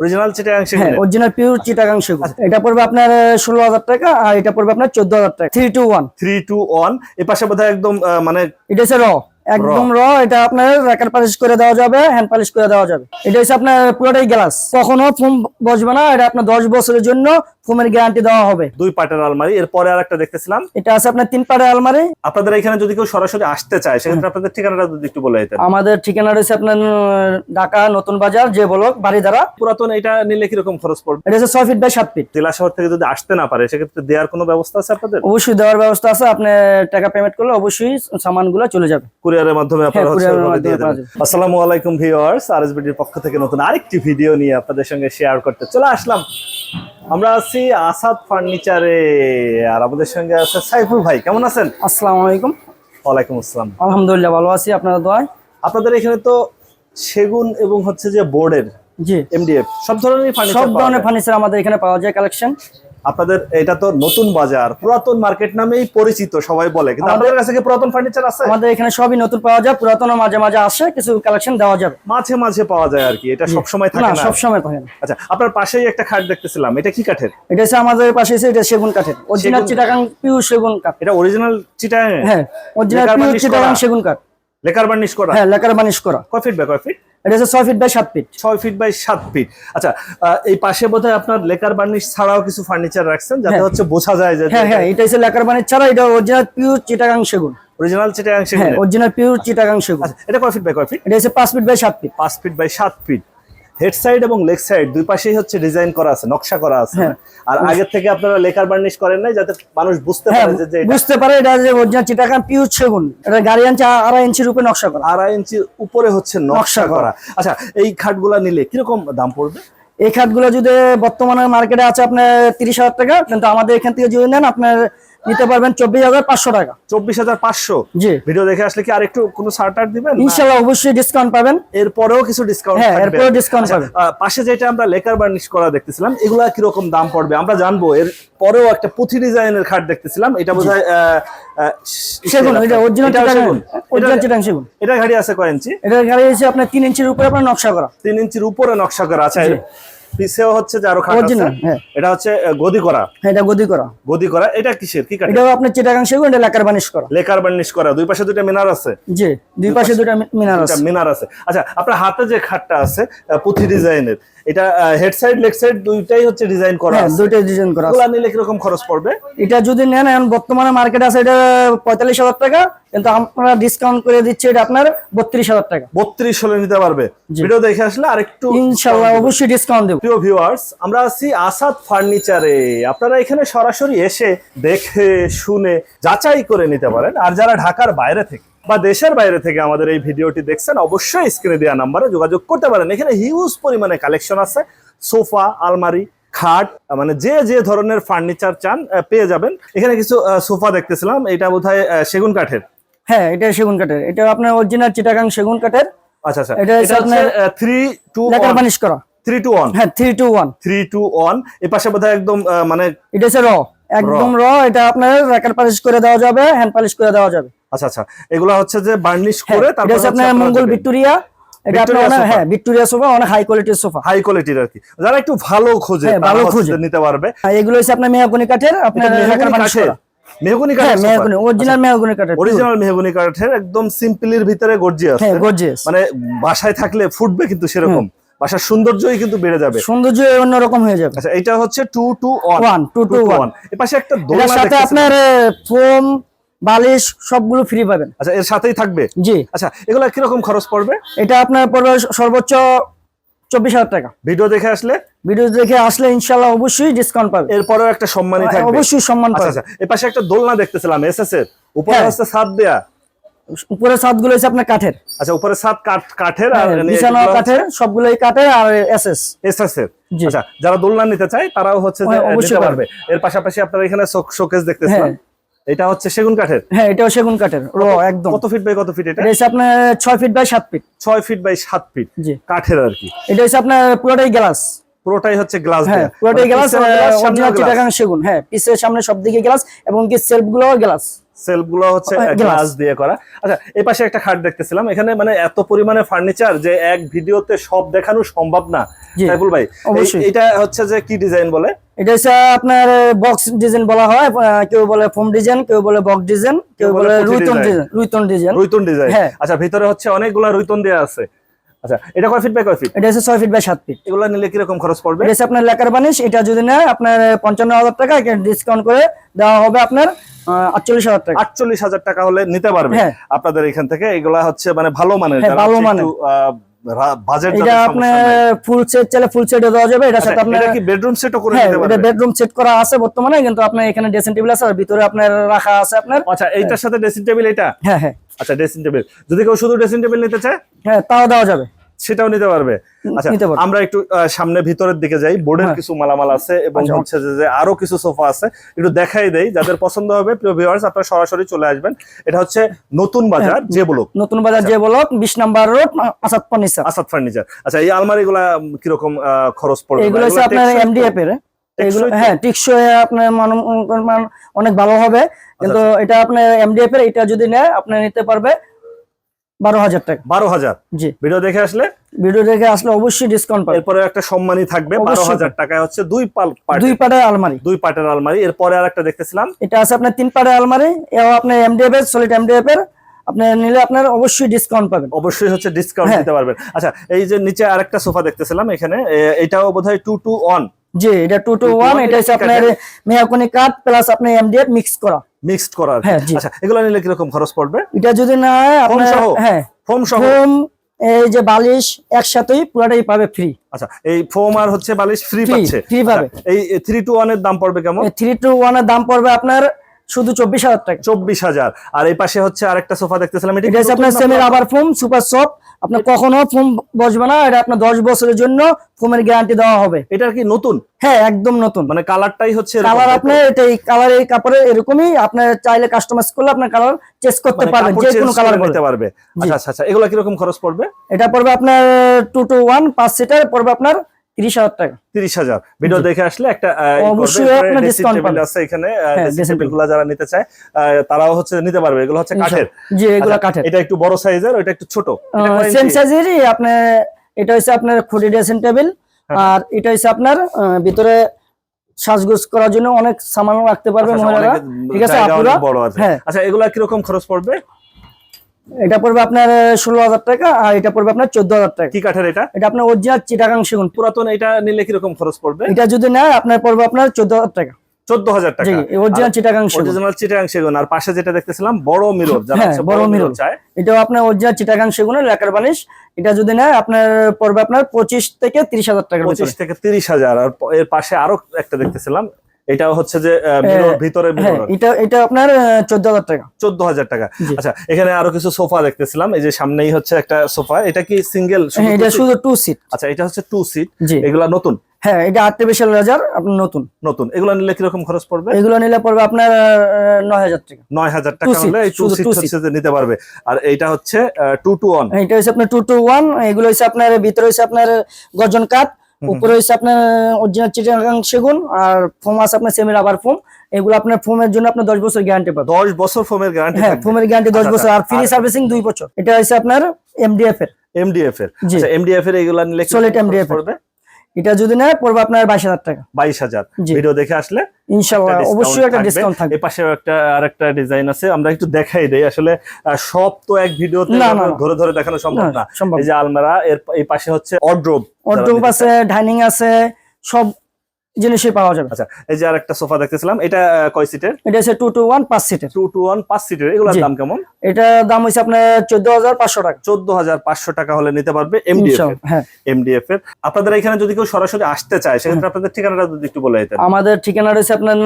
Original Chittagong সেগুন original pure Chittagong সেগুন। এটা পড়বে আপনার ষোলো হাজার টাকা আর এটা পড়বে আপনার চোদ্দ হাজার টাকা। Three two one three two one এ পাশে বোধহয় একদম মানে এটা হচ্ছে র একদম র এটা আপনার র্যাকার পালিশ করে দেওয়া যাবে হ্যান্ড পালিশ করে দেওয়া যাবে। এটা হচ্ছে আপনার পুরোটাই গ্লাস কখনো ফোম বসবে না এটা আপনার দশ বছরের জন্য ফোমের গ্যারান্টি দেওয়া হবে। দুই পাটের আলমারি এরপরে আর একটা দেখতেছিলাম। এটা আছে আপনার তিন পাড়ে আলমারি। আপনাদের এখানে যদি কেউ সরাসরি আসতে চায় সেক্ষেত্রে আপনাদের ঠিকানাটা যদি একটু বলে দিতেন। আমাদের ঠিকানা রয়েছে আপনার ঢাকা নতুন বাজার যে বলক বাড়িধারা পুরাতন এটা নিলে কীরকম খরচ পড়বে? এটা হচ্ছে ছয় ফিট বাই সাত ফিট জেলা শহর থেকে যদি আসতে না পারে সেক্ষেত্রে দেওয়ার কোনো ব্যবস্থা আছে আপনাদের? অবশ্যই দেওয়ার ব্যবস্থা আছে আপনি টাকা পেমেন্ট করলে অবশ্যই সামানগুলো চলে যাবে। কুরিয়ারের মাধ্যমে আপনারা হ্যাঁ, হচ্ছে দিয়ে দেবেন। আসসালামু আলাইকুম ভিউয়ার্স আরএসবিডির পক্ষ থেকে নতুন আরেকটি ভিডিও নিয়ে আপনাদের সঙ্গে শেয়ার করতে চলে আসলাম। আমরা আছি আসাদ ফার্নিচারে আর আমাদের সঙ্গে আছে সাইফুল ভাই কেমন আছেন? আসসালামু আলাইকুম। ওয়ালাইকুম আসসালাম। আলহামদুলিল্লাহ ভালো আছি আপনারা দোয়ায়? আপনাদের এখানে তো সেগুন এবং হচ্ছে যে বোর্ডের জি। এমডিএফ সব ধরনের ফার্নিচার সব ধরনের ফার্নিচার আমাদের এখানে পাওয়া যায় কালেকশন আপনাদের এটা তো নতুন বাজার পুরাতন মার্কেট নামেই পরিচিত সবাই বলে। কিন্তু আমাদের- আপনাদের কাছে কি পুরাতন ফার্নিচার আছে? আমাদের এখানে সবই নতুন পাওয়া যায় পুরাতন মাঝে মাঝে আসে কিছু কালেকশন দেওয়া যাবে। মাঝে মাঝে পাওয়া যায় আর কি এটা সব সময় থাকে না সবসময় থাকে না। আচ্ছা আপনার পাশেই একটা খাট দেখতেছিলাম এটা কি কাঠের? এটা হচ্ছে আমাদের পাশে এসে এটা সেগুন কাঠের। অরিজিনাল চিটাগাং পিওর সেগুন কাঠ। এটা অরিজিনাল চিটাং হ্যাঁ অরিজিনাল পিওর চিটাগাং সেগুন কাঠ। লেকার বার্নিশ করা? হ্যাঁ লেকার বানিশ করা। কয় ফিট বাই কয় ফিট? এটা হচ্ছে ছয় ফিট বাই সাত ফিট ছয় ফিট বাই সাত ফিট আচ্ছা এই পাশে বোধহয় আপনার লেকার বার্নিশ ছাড়াও কিছু ফার্নিচার রাখছেন যাতে হ্যাঁ। হচ্ছে বোঝা যায় যে হ্যাঁ হ্যাঁ এটা হচ্ছে লেকার বানিশ ছাড়া এটা অরিজিনাল পিওর চিটাগাং সেগুন। অরিজিনাল চিটাং হ্যাঁ সেগুন অরিজিনাল পিওর চিটাগাং সেগুন। আচ্ছা এটা কয় ফিট বাই কয় ফিট এটা হচ্ছে পাঁচ ফিট বাই সাত ফিট পাঁচ ফিট বাই সাত ফিট হেড সাইড এবং লেগ সাইড দুই পাশেই হচ্ছে ডিজাইন করা আছে নকশা করা আছে। হ্যাঁ। আর আগে থেকে আপনারা লেকার বার্নিশ করেন নাই যাতে মানুষ বুঝতে হ্যাঁ পারে যে- যে এটা বুঝতে পারে এটা যে অরিজিনাল চিটাগাং পিওর সেগুন। এটা গাড়ি আনছে আড়াই ইঞ্চির উপরে নকশা করা। আড়াই ইঞ্চির উপরে হচ্ছে নকশা করা। করা। আচ্ছা এই খাটগুলা নিলে কীরকম দাম পড়বে? এই খাটগুলো যদি বর্তমানে মার্কেটে আছে আপনার তিরিশ হাজার টাকা কিন্তু আমাদের এখান থেকে যদি নেন আপনার নিতে পারবেন চব্বিশ হাজার পাঁচশো টাকা। চব্বিশ হাজার পাঁচশো? জি। ভিডিও দেখে আসলে কি আরেকটু কোনো ছাড় টাড় দিবেন? ইনশাল্লাহ অবশ্যই ডিসকাউন্ট পাবেন। এরপরেও কিছু ডিসকাউন্ট হ্যাঁ, এরপরেও discount আচ্ছা, পাবে। পাশে যেটা আমরা লেকার বার্নিশ করা দেখতেছিলাম এগুলা কীরকম দাম পড়বে? আমরা জানব। এর পরেও একটা পুঁথি ডিজাইনের খাট দেখতেছিলাম। এটা আহ, সেগুন এটা অরিজিনাল সেগুন। অরিজিনাল এটা- সেগুন। এটা ঘাড়ি আছে কয় ইঞ্চি? এটার গাড়ি হচ্ছে আপনার তিন ইঞ্চির উপরে আপনার নকশা করা। তিন ইঞ্চির উপরে নকশা করা। আছে জি। পিছেও হচ্ছে যে আরও খাট আছে। হ্যাঁ। এটা হচ্ছে গদি করা। হ্যাঁ, এটা গদি করা। গদি করা এটা কিসের? কি কাঠ এটাও আপনি চিটাগাং সেগুন এটা লেকার বানিশ করা। লেকার বার্নিশ করা দুই পাশে দুটো মিনার আছে? জি দুই পাশে দুটা মিনার আছে। মিনার আছে। আচ্ছা আপনার হাতে যে খাটটা আছে পুঁথি ডিজাইনের এটা হেড সাইড লেগ সাইড দুইটাই হচ্ছে ডিজাইন করা হ্যাঁ আছে। দুইটা ডিজাইন করা আছে। এগুলা নিলে কীরকম খরচ পড়বে? এটা যদি নেন এখন বর্তমানে মার্কেট আছে এটা পঁয়তাল্লিশ হাজার টাকা কিন্তু আমরা ডিসকাউন্ট করে দিচ্ছি এটা আপনার বত্রিশ হাজার টাকা। বত্রিশ হলে নিতে পারবে। ভিডিও দেখে আসলে আরেকটু ইনশাল্লাহ অবশ্যই ডিসকাউন্ট দেবো। প্রিয় ভিউয়ার্স আমরা আছি আসাদ ফার্নিচারে। আপনারা এখানে সরাসরি এসে দেখে শুনে যাচাই করে নিতে পারেন। আর যারা ঢাকার বাইরে থেকে বা দেশের বাইরে থেকে আমাদের এই ভিডিওটি দেখছেন অবশ্যই স্ক্রিনে দেওয়া নাম্বারে যোগাযোগ করতে পারেন। এখানে হিউজ পরিমাণে কালেকশন আছে। সোফা আলমারি খাট মানে যে যে ধরনের ফার্নিচার চান পেয়ে যাবেন। এখানে কিছু সোফা দেখতেছিলাম। এটা বোধহয় সেগুন কাঠের। হ্যাঁ এটা সেগুন কাঠের। এটা আপনার অরিজিনাল চিটাগাং সেগুন কাঠের। আচ্ছা আচ্ছা। এটা হচ্ছে থ্রি টু লেকার বানিশ করা। থ্রি টু ওয়ান হ্যাঁ three two one three two one এ পাশে বোধহয় একদম মানে এটা হচ্ছে র একদম র এটা আপনার র্যাকার পালিশ করে দেওয়া যাবে হ্যান্ড পালিশ করে দেওয়া যাবে। আচ্ছা আচ্ছা। এগুলা হচ্ছে যে বার্নিশ করে তারপর আপনার মঙ্গল ভিক্টোরিয়া। এটা আপনার ভিক্টোরিয়া অনেক- সোফা। হ্যাঁ ভিক্টোরিয়া সোফা অনেক হাই কোয়ালিটির সোফা। হাই কোয়ালিটির আর কি যারা একটু ভালো খোঁজে ভালো খোঁজে। নিতে পারবে। এগুলো হচ্ছে আপনার মেহাগুনি কাঠের আপনার মেহগুনি হ্যাঁ অরিজিনাল মেহাগুনি কাঠের অরিজিনাল মেহগুনি কাঠের একদম সিম্পলির ভিতরে গর্জিয়াস হ্যাঁ গর্জিয়াস মানে বাসায় থাকলে ফুটবে কিন্তু সেরকম। বাসার সৌন্দর্যই কিন্তু বেড়ে যাবে। সৌন্দর্য অন্যরকম হয়ে যাবে। আচ্ছা এটা হচ্ছে two two one One, two to one। এর পাশে একটা দোলনা সাথে আপনার ফোম বালিশ সবগুলো ফ্রি পাবেন। আচ্ছা এর সাথেই থাকবে? জি। আচ্ছা এগুলা কীরকম খরচ পড়বে? এটা আপনার পড়বে সর্বোচ্চ চব্বিশ হাজার টাকা। ভিডিও দেখে আসলে? ভিডিও দেখে আসলে ইনশাল্লাহ অবশ্যই ডিসকাউন্ট পাবে এরপরেও একটা সম্মানই থাকবে। অবশ্যই সম্মান আচ্ছা পাবে আচ্ছা এর পাশে একটা দোলনা দেখতেছিলাম এসএস এর। উপরে হ্যাঁ। হচ্ছে ছাদ দেয়া। উপরে ছাদগুলো হচ্ছে আপনার কাঠের। আচ্ছা উপরে ছাদ কাঠ কাঠের আর হ্যাঁ, বিছানা কাঠের সবগুলোই কাঠের আর এসএস এসএস এর। আচ্ছা যারা দোলনা নিতে চায় তারাও হচ্ছে যে হ্যাঁ, অবশ্যই নিতে পারবে। এর পাশাপাশি আপনারা এখানে শোকেস দেখতেছিলাম। হ্যাঁ। এটা হচ্ছে সেগুন কাঠের? হ্যাঁ এটাও সেগুন কাঠের। র একদম। কত ফিট বাই কত ফিট এটা? এটা আপনার ছয় ফিট বাই সাত ফিট ছয় ফিট বাই সাত ফিট জি। কাঠের আর কি। এটা হচ্ছে আপনার পুরোটাই গ্লাস পুরোটাই হচ্ছে গ্লাস হ্যাঁ পুরোটাই গ্লাস অরিজিনাল চিটাগাং সেগুন। হ্যাঁ পিসের সামনে সব দিকে গ্লাস এবং কি সেলফগুলো গ্লাস সেলফগুলো হচ্ছে গ্লাস দিয়ে করা। আচ্ছা এই পাশে একটা খাট দেখতেছিলাম। এখানে মানে এত পরিমাণে ফার্নিচার যে এক ভিডিওতে সব দেখানো সম্ভব না। সাইফুল ভাই এটা হচ্ছে যে কি ডিজাইন বলে? এটা হচ্ছে আপনার বক্স ডিজাইন বলা হয় কেউ বলে ফোম ডিজাইন কেউ বলে বক্স ডিজাইন কেউ বলে রুইতন ডিজাইন রুইতন ডিজাইন রুইতন ডিজাইন হ্যাঁ। আচ্ছা ভিতরে হচ্ছে অনেকগুলা রুইতন দেওয়া আছে। আচ্ছা এটা কয় ফিট বাই কয় ফিট এটা হচ্ছে ফিট বাই ফিট এগুলা নিলে খরচ পড়বে? এটা আপনার লেকার বানিশ এটা যদি আপনার পঞ্চান্ন হাজার টাকা ডিসকাউন্ট করে দেওয়া হবে আপনার আটচল্লিশ হাজার টাকা। আটচল্লিশ হাজার টাকা হলে নিতে পারবে। হ্যাঁ। আপনাদের এখান থেকে এগুলা হচ্ছে মানে ভালো মানের হ্যাঁ, ভালো মানের। বাজেট এটা। ফুল সেট চাইলে ফুল সেটও দেওয়া যাবে। সাথে আচ্ছা, আপনার কি বেডরুম সেটও করে হ্যাঁ এটা বেডরুম সেট করা আছে বর্তমানে কিন্তু আপনার এখানে ড্রেসিং টেবিল আছে আর ভিতরে আপনার রাখা আছে আপনার। আচ্ছা এইটার সাথে ড্রেসিং টেবিল এটা? হ্যাঁ হ্যাঁ। আচ্ছা ড্রেসিং টেবিল যদি কেউ শুধু ড্রেসিং টেবিল নিতে চায়? হ্যাঁ তাও দেওয়া যাবে। সেটাও নিতে পারবে। আচ্ছা আমরা একটু সামনে ভিতরের দিকে যাই। বোর্ডের হ্যাঁ। কিছু মালামাল আছে এবং আচ্ছা। হচ্ছে যে- আরও কিছু সোফা আছে। একটু দেখাই দেই যাদের পছন্দ হবে প্রিয় ভিউয়ার্স আপনারা সরাসরি চলে আসবেন। এটা হচ্ছে নতুন বাজার হ্যাঁ। যে ব্লক। নতুন বাজার যে ব্লক বিশ number road Asad furniture. Asad furniture. আচ্ছা এই আলমারি গুলা কীরকম আহ, খরচ পড়বে? এগুলো হচ্ছে আপনার এমডিএফ এর। এগুলো হ্যাঁ টিকসই আপনার অনেক ভালো হবে। কিন্তু আচ্ছা। এটা আপনার এমডিএফ এর এটা যদি নেয় আপনি নিতে পারবে বারো হাজার টাকা। বারো হাজার? জি। ভিডিও দেখে আসলে? ভিডিও দেখে আসলে অবশ্যই ডিসকাউন্ট পাবে এরপরে একটা সম্মানী থাকবে বারো হাজার টাকায় হচ্ছে দুই পাল পার্ট। দুই পাটের আলমারি। দুই পাটের আলমারি। এরপরে আর একটা দেখতেছিলাম। এটা আছে আপনার তিন পাটের আলমারি এও আপনার এমডিএফ এর সলিড এমডিএফ এর আপনি নিলে আপনার অবশ্যই ডিসকাউন্ট পাবেন। অবশ্যই হচ্ছে ডিসকাউন্ট হ্যাঁ। দিতে পারবেন। আচ্ছা এই যে নিচে আরেকটা সোফা দেখতেছিলাম এখানে এটাও বোধহয় টু টু ওয়ান জি এটা two two Two to one one, এটা হচ্ছে আপনার মেয়াকুনি কাঠ প্লাস আপনার এমডিএফ মিক্স করা। মিক্সড করা। হ্যাঁ, আচ্ছা এগুলো নিলে কীরকম খরচ পড়বে? এটা যদি না আপনার হ্যাঁ। ফোম সহ? ফোম এই যে বালিশ একসাথেই পুরাটাই পাবে ফ্রি আচ্ছা এই ফোম আর হচ্ছে বালিশ ফ্রি পাচ্ছে। free পাবে। আচ্ছা, এই থ্রি টু ওয়ানের দাম পড়বে কেমন? থ্রি টু ওয়ানের দাম পড়বে আপনার শুধু চব্বিশ হাজার টাকা। চব্বিশ হাজার। আর এই পাশে হচ্ছে আরেকটা সোফা দেখতেছিলাম এটা আপনার নতুন না সেমি ফোম সুপার সফট আপনার কখনো ফোন বসবে না এটা আপনার দশ বছরের জন্য ফোমের গ্যারান্টি দেওয়া হবে। এটা কি নতুন? হ্যাঁ একদম নতুন। মানে কালারটাই হচ্ছে কালার আপনার এটাই কালার এই কাপড়ে এরকমই আপনার চাইলে কাস্টমাইজ করলে আপনার কালার চেঞ্জ করতে মানে পারবেন যে কোনো কালার করতে পারবে। আচ্ছা আচ্ছা আচ্ছা এগুলো কীরকম খরচ পড়বে? এটা পড়বে আপনার টু টু ওয়ান পাঁচ সিটার পড়বে আপনার তিরিশ হাজার টাকা। তিরিশ হাজার। ভিডিও দেখে আসলে একটা অবশ্যই। আছে এখানে হ্যাঁ, গুলা যারা নিতে চায় তারাও হচ্ছে নিতে পারবে। এগুলো হচ্ছে কাঠের। জি এগুলো আচ্ছা, কাঠের। এটা একটু বড় সাইজের একটু ছোট। এটা সেম সাইজেরই আপনার এটা হচ্ছে আপনার খুঁটি ড্রেসিং টেবিল হ্যাঁ। আর এটা হচ্ছে আপনার ভিতরে সাজগোজ করার জন্য অনেক সামানও রাখতে পারবে আচ্ছা, মহিলারা। ঠিক আছে। হ্যাঁ। আচ্ছা এগুলা কীরকম খরচ পড়বে? এটা পড়বে আপনার ষোলো হাজার টাকা আর এটা পড়বে আপনার চোদ্দ হাজার টাকা। কি কাঠের এটা? এটা আপনার অরিজিনাল চিটাগাং সেগুন। পুরাতন এটা নিলে কীরকম খরচ পড়বে? এটা যদি নেয় আপনার পড়বে আপনার চোদ্দ হাজার টাকা। চোদ্দ হাজার টাকা। জি অরিজিনাল চিটাগাং সেগুন। অরিজিনাল চিটাং সেগুন। আর পাশে যেটা দেখতেছিলাম বড় মিরর হ্যাঁ, বড় বড় মিরর। চায়। এটাও আপনার অরিজিনাল চিটাগাং সেগুনের লেকার বালিশ। এটা যদি নেয় আপনার পড়বে আপনার পঁচিশ থেকে তিরিশ হাজার টাকার পঁচিশ থেকে তিরিশ হাজার। আর এর পাশে আরও একটা দেখতেছিলাম এটাও হচ্ছে যে ভিতরে হ্যাঁ এটা এটা আপনার চোদ্দ হাজার টাকা। চোদ্দ হাজার টাকা আচ্ছা এখানে আরও কিছু সোফা দেখতেছিলাম। এই যে সামনেই হচ্ছে একটা সোফা। এটা কি সিঙ্গেল হ্যাঁ এটা শুধু টু সিট আচ্ছা এটা হচ্ছে টু সিট এগুলা নতুন? হ্যাঁ এটা আর্টিফিশিয়াল লেজার আপনার নতুন। নতুন। এগুলা নিলে কীরকম খরচ পড়বে? এগুলো নিলে পড়বে আপনার নয় হাজার টাকা। নয় হাজার টাকা Two seat, হলে টু সিট হচ্ছে নিতে পারবে। আর এইটা হচ্ছে টু টু ওয়ান এটা হচ্ছে আপনার টু টু ওয়ান এগুলো হচ্ছে আপনার ভিতরে হচ্ছে আপনার গর্জন কাঠ। উপরে হচ্ছে আপনার অরিজিনাল চিটাগাং সেগুন আর ফোম আছে আপনার সেমি রাবার ফোম এগুলো আপনার ফোমের জন্য আপনার দশ বছর গ্যারান্টি পাবেন দশ বছর ফোমের গ্যারান্টি হ্যাঁ ফোমের গ্যারান্টি দশ আচ্ছা, বছর আর ফ্রি সার্ভিসিং দুই বছর। এটা হচ্ছে আপনার এমডিএফ এর। এমডিএফ এর। আচ্ছা এমডিএফ এর এগুলো নিলে সলিড এমডিএফ পড়বে? এটা যদি না পড়বে আপনার বাইশ হাজার টাকা। বাইশ হাজার। ভিডিও দেখে আসলে ইনশাল্লাহ অবশ্যই একটা। ডিসকাউন্ট থাকবে। এই পাশে একটা আরেকটা ডিজাইন আছে আমরা একটু দেখাই দেই। আসলে সব তো এক ভিডিওতে। ধরে ধরে দেখানো সম্ভব না, এই যে আলমারা এর এই পাশে হচ্ছে অড্রোব অর্ডোপ আছে ডাইনিং আছে সব জিনিসই পাওয়া যাবে। আচ্ছা এই যে আরেকটা সোফা দেখতেছিলাম এটা কয় সিটের? এটা হচ্ছে টু টু ওয়ান পাঁচ সিটের। টু টু ওয়ান পাঁচ সিটের এগুলোর দাম কেমন? এটা দাম হচ্ছে আপনার চোদ্দ হাজার পাঁচশো টাকা। চোদ্দ হাজার পাঁচশো টাকা হলে নিতে পারবে এমডিএফ হ্যাঁ। এমডিএফ এর। আপনাদের এখানে যদি কেউ সরাসরি আসতে চায় সেক্ষেত্রে আপনাদের ঠিকানাটা যদি একটু বলে দিতেন। আমাদের ঠিকানা রয়েছে আপনার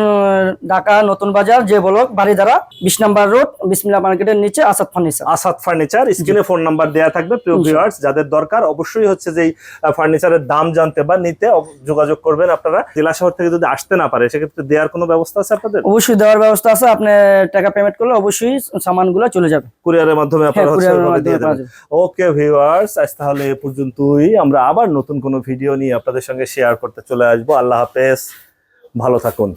ঢাকা নতুন বাজার যে বলক বাড়িধারা বিশ নাম্বার রোড বিসমিল্লা মার্কেটের নিচে আসাদ ফার্নিচার। আসাদ ফার্নিচার স্ক্রিনে ফোন নাম্বার দেওয়া থাকবে প্রিয়। ভিউয়ার্স যাদের দরকার অবশ্যই হচ্ছে যে ফার্নিচারের দাম জানতে বা নিতে যোগাযোগ করবেন আপনারা। জেলা শহর থেকে যদি আসতে না পারে সেক্ষেত্রে দেওয়ার কোনো ব্যবস্থা আছে আপনাদের? অবশ্যই দেওয়ার ব্যবস্থা আছে। আপনি টাকা পেমেন্ট করলে অবশ্যই সামানগুলো চলে যাবে। কুরিয়ারের মাধ্যমে হ্যাঁ আপনারা ওকে ভিউয়ার্স আজ তাহলে এ পর্যন্তই। আমরা আবার নতুন কোনো ভিডিও নিয়ে আপনাদের সঙ্গে শেয়ার করতে চলে আসব। আল্লাহ হাফেজ। ভালো থাকুন।